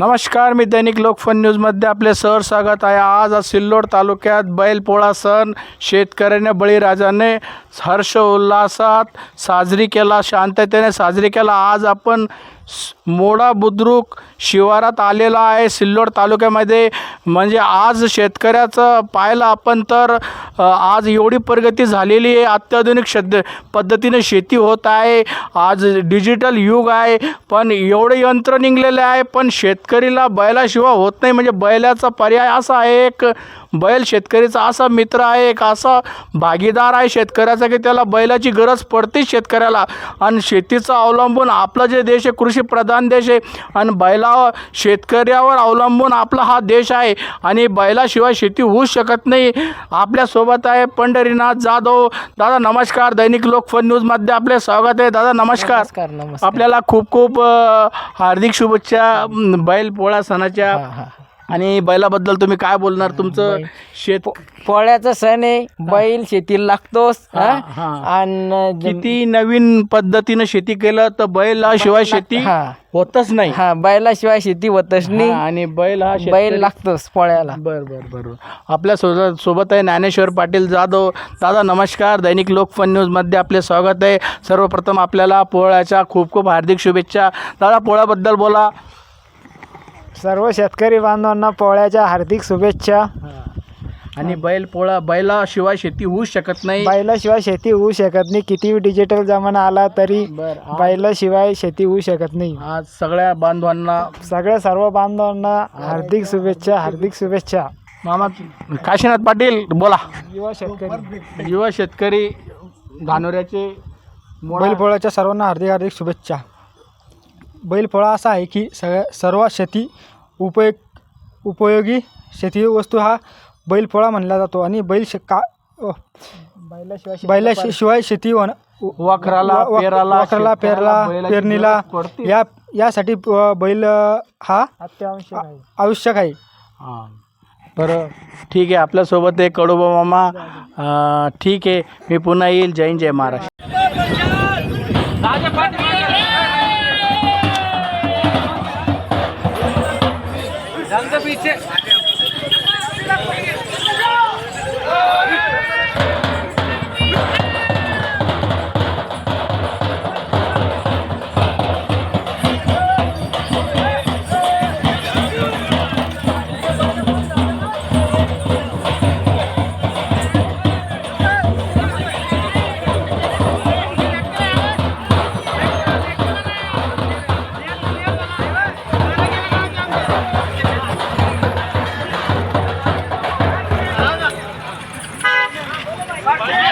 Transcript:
नमस्कार मी दैनिक लोकफन न्यूजमध्ये आपले सर स्वागत आहे. आज आज सिल्लोड तालुक्यात बैलपोळा सण शेतकऱ्याने बळीराजाने हर्ष उल्हासात साजरी केला शांततेने साजरी केला. आज आपण मोडा बुद्रुक शिवारात आलेला आहे. सिल्लोड तालुक्यामध्ये म्हणजे आज शेतकऱ्याचं पाहिलं आपण तर आज एवढी प्रगती झालेली आहे. अत्याधुनिक शद पद्धतीने शेती होत आहे. आज डिजिटल युग आहे. पण एवढे यंत्र निघलेले आहे. पण शेतकरीला बैलाशिवाय होत नाही. म्हणजे बैलाचा पर्याय असा आहे एक. बैल शेतकरीचा असा मित्र आहे. एक असा भागीदार आहे शेतकऱ्याचा की त्याला बैलाची गरज पडतेच शेतकऱ्याला. आणि शेतीचं अवलंबून आपला जे देश आहे कृषी प्रधान देश आहे. आणि बैला शेतकऱ्यावर अवलंबून आपला हा देश आहे. आणि बैलाशिवाय शेती होऊच शकत नाही. आपल्यासोबत आहे पंढरीनाथ जाधव. दादा नमस्कार. दैनिक लोकफन न्यूजमध्ये आपले स्वागत आहे. दादा नमस्कार. आपल्याला खूप खूप हार्दिक शुभेच्छा. अम, बैल पोळा सणाच्या. आणि बैलाबद्दल तुम्ही काय बोलणार? तुमचं. शेत पोळ्याचा सण आहे बैल शेतीला लागतोच. आणि किती नवीन पद्धतीनं शेती केलं तर बैलाशिवाय शेती हा. होतच नाही. हा बैलाशिवाय शेती होतच नाही. आणि बैल हा बैल लागतोच पोळ्याला. बर बर बर. आपल्यासोबत सोबत आहे ज्ञानेश्वर पाटील जाधव. दादा नमस्कार. दैनिक लोकफन न्यूजमध्ये आपले स्वागत आहे. सर्वप्रथम आपल्याला पोळ्याच्या खूप खूप हार्दिक शुभेच्छा. दादा पोळ्याबद्दल बोला. सर्व शेतकरी बांधवांना पोळ्याच्या हार्दिक शुभेच्छा. आणि बैल पोळा बैलाशिवाय शेती होऊच शकत नाही. बैलाशिवाय शेती होऊ शकत नाही. किती डिजिटल जमाना आला तरी बैलाशिवाय शेती होऊ शकत नाही. आज सगळ्या बांधवांना सगळ्या सर्व बांधवांना हार्दिक शुभेच्छा हार्दिक शुभेच्छा. मामा काशीनाथ पाटील बोला. युवा शेतकरी. युवा शेतकरी धानोऱ्याचे मोडा- बैलपोळ्याच्या सर्वांना हार्दिक हार्दिक शुभेच्छा. बैलपोळा असा आहे की सगळ्या सर्व शेती उपयोग उपयोगी शेती वस्तू हा बैलपोळा म्हणला जातो आणि बैल शे का बैलाशिवाय शेती होणं वखराला व- व- पेराला वखराला पेरला पेरणीला. या यासाठी बैल हा अत्यावश्यक आहे. आवश्यक आहे. हां. बरं ठीक आहे. आपल्यासोबत आहे कडोबा मामा. ठीक आहे. मी पुन्हा येईल. जय हिंद, जय महाराष्ट्र. পিছে Yeah.